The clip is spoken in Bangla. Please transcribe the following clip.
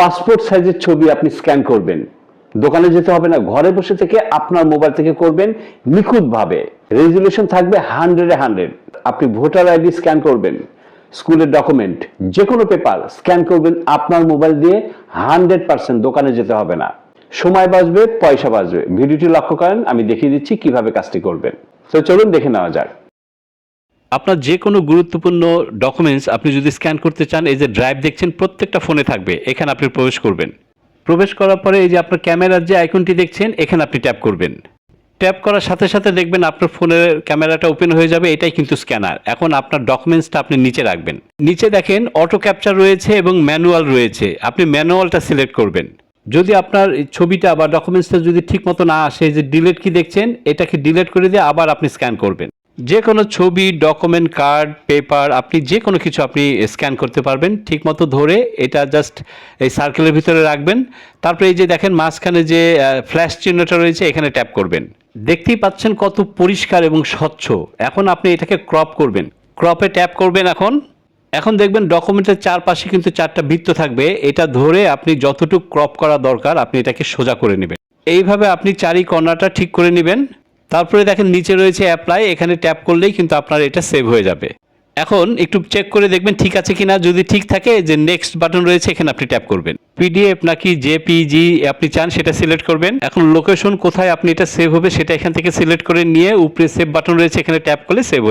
পাসপোর্ট সাইজের ছবি আপনি স্ক্যান করবেন। দোকানে যেতে হবে না, ঘরে বসে থেকে আপনার মোবাইল থেকে করবেন নিখুঁতভাবে। রেজুলেশন থাকবে হান্ড্রেডে হান্ড্রেড। আপনি ভোটার আইডি স্ক্যান করবেন, স্কুলের ডকুমেন্ট যে কোনো পেপার স্ক্যান করবেন আপনার মোবাইল দিয়ে হান্ড্রেড পার্সেন্ট দোকানে যেতে হবে না। সময় বাঁচবে, পয়সা বাঁচবে। ভিডিওটি লক্ষ্য করেন, আমি দেখিয়ে দিচ্ছি কীভাবে কাজটি করবেন। তো চলুন দেখে নেওয়া যাক। আপনার যে কোনো গুরুত্বপূর্ণ ডকুমেন্টস আপনি যদি স্ক্যান করতে চান, এই যে ড্রাইভ দেখছেন, প্রত্যেকটা ফোনে থাকবে। এখানে আপনি প্রবেশ করবেন। প্রবেশ করার পরে এই যে আপনার ক্যামেরার যে আইকনটি দেখছেন, এখানে আপনি ট্যাপ করবেন। ট্যাপ করার সাথে সাথে দেখবেন আপনার ফোনের ক্যামেরাটা ওপেন হয়ে যাবে, এটাই কিন্তু স্ক্যানার এখন আপনার ডকুমেন্টসটা আপনি নিচে রাখবেন। নিচে দেখেন অটো ক্যাপচার রয়েছে এবং ম্যানুয়াল রয়েছে। আপনি ম্যানুয়ালটা সিলেক্ট করবেন। যদি আপনার ছবিটা বা ডকুমেন্টসটা যদি ঠিক মতো না আসে যে ডিলেট কি দেখছেন, এটাকে ডিলেট করে দিয়ে আবার আপনি স্ক্যান করবেন। যে কোনো ছবি ডকুমেন্ট কার্ড পেপার আপনি যে কোনো কিছু আপনি স্ক্যান করতে পারবেন। ঠিক মতো ধরে এটা জাস্ট এই সার্কেলের ভিতরে রাখবেন। তারপরে এই যে দেখেন মাঝখানে যে ফ্ল্যাশ চিহ্নটা রয়েছে, এখানে ট্যাপ করবেন। দেখতেই পাচ্ছেন কত পরিষ্কার এবং স্বচ্ছ। এখন আপনি এটাকে ক্রপ করবেন। ক্রপে ট্যাপ করবেন এখন। এখন দেখবেন ডকুমেন্টের চারপাশে কিন্তু চারটা বৃত্ত থাকবে। এটা ধরে আপনি যতটুকু ক্রপ করা দরকার, আপনি এটাকে সোজা করে নেবেন। এইভাবে আপনি চারি কর্নারটা ঠিক করে নেবেন। তারপরে দেখেন নিচে রয়েছে অ্যাপ্লাই এখানে ট্যাপ করলেই কিন্তু আপনার এটা সেভ হয়ে যাবে। এখন একটু চেক করে দেখবেন ঠিক আছে কিনা। যদি ঠিক থাকে যে নেক্সট বাটন রয়েছে, এখানে আপনি ট্যাপ করবেন। পিডিএফ নাকি যে পিজি আপনি চান, সেটা সিলেক্ট করবেন। এখন লোকেশন কোথায় আপনি এটা সেভ হবে, সেটা এখান থেকে সিলেক্ট করে নিয়ে উপরে সেভ বাটন রয়েছে, এখানে ট্যাপ করলে সেভ